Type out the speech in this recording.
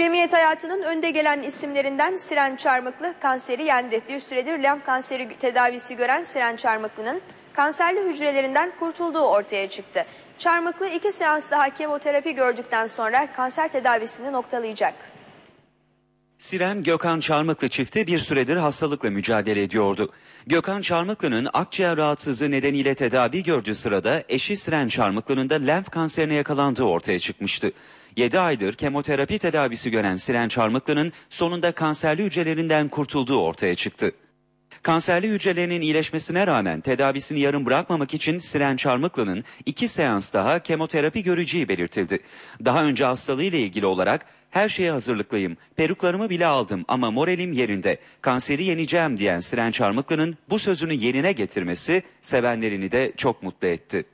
Cemiyet hayatının önde gelen isimlerinden Siren Çarmıklı kanseri yendi. Bir süredir lenf kanseri tedavisi gören Siren Çarmıklı'nın kanserli hücrelerinden kurtulduğu ortaya çıktı. Çarmıklı iki seans daha kemoterapi gördükten sonra kanser tedavisini noktalayacak. Siren Gökhan Çarmıklı çifti bir süredir hastalıkla mücadele ediyordu. Gökhan Çarmıklı'nın akciğer rahatsızlığı nedeniyle tedavi gördüğü sırada eşi Siren Çarmıklı'nın da lenf kanserine yakalandığı ortaya çıkmıştı. 7 aydır kemoterapi tedavisi gören Siren Çarmıklı'nın sonunda kanserli hücrelerinden kurtulduğu ortaya çıktı. Kanserli hücrelerinin iyileşmesine rağmen tedavisini yarım bırakmamak için Siren Çarmıklı'nın iki seans daha kemoterapi göreceği belirtildi. Daha önce hastalığıyla ilgili olarak her şeye hazırlıklıyım, peruklarımı bile aldım ama moralim yerinde, kanseri yeneceğim diyen Siren Çarmıklı'nın bu sözünü yerine getirmesi sevenlerini de çok mutlu etti.